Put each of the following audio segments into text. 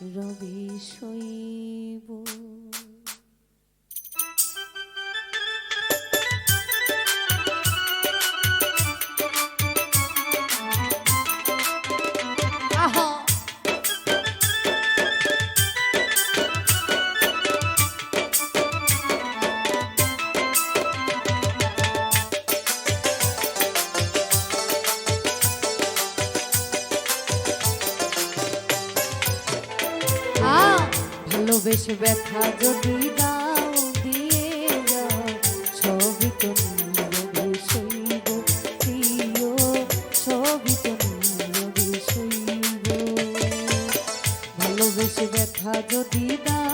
রবি সই। ভালোবেসে ব্যথা যদি দাও, দিয়ে যাও। ছবি তোমার বিষয় প্রিয় ছবি তোমার বিষয় ভালোবেসে ব্যথা যদি দাও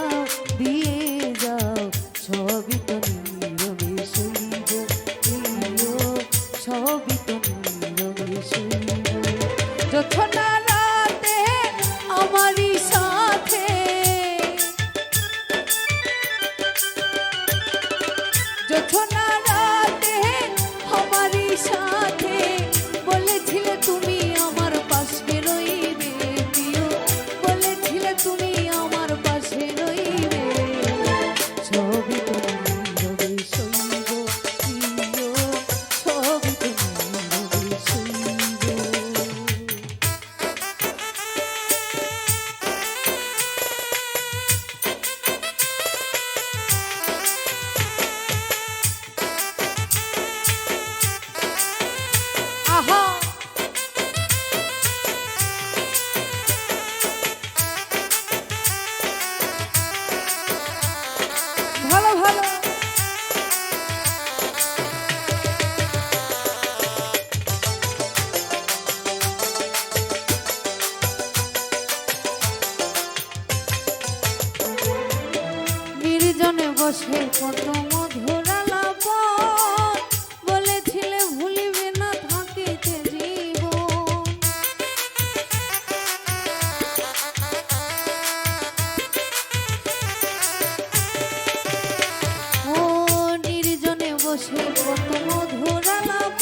চোখ না কত মধুরালাপ বলেছিলে ভুলিবে না থাকিতে জীব ও নির্জনে বসে কত মধুরালাপ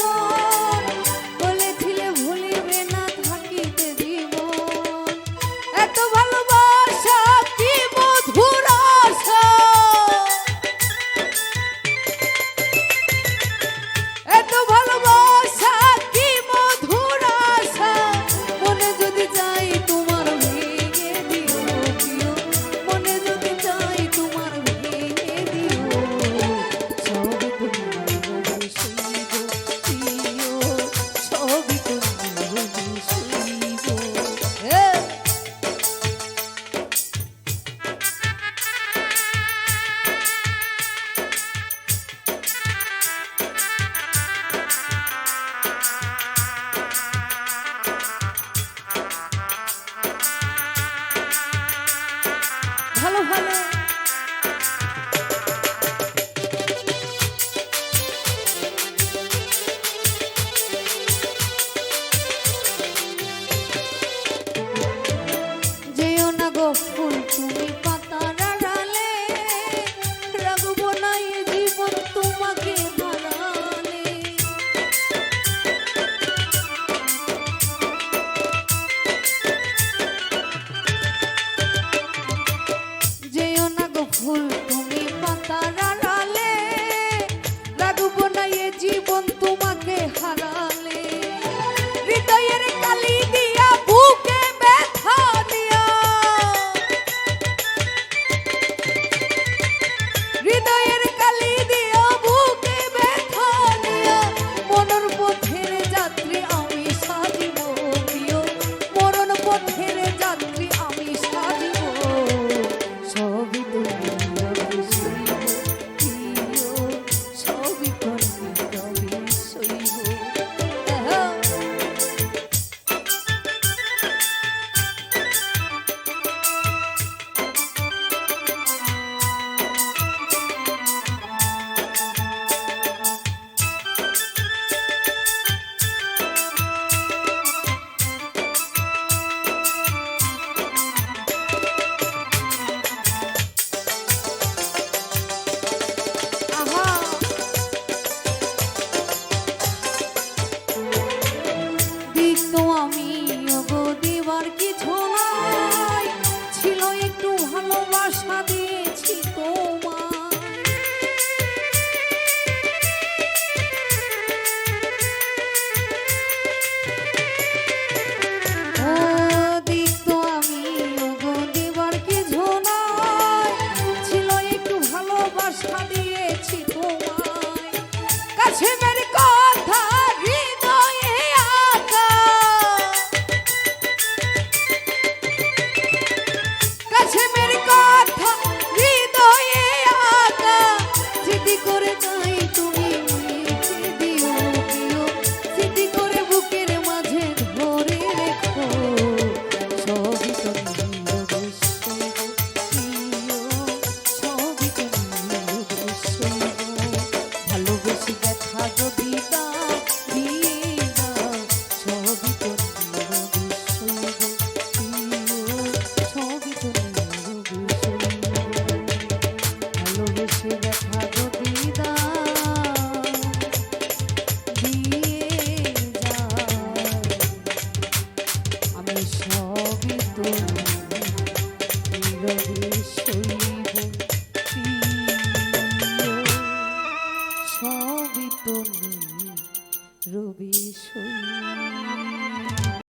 it.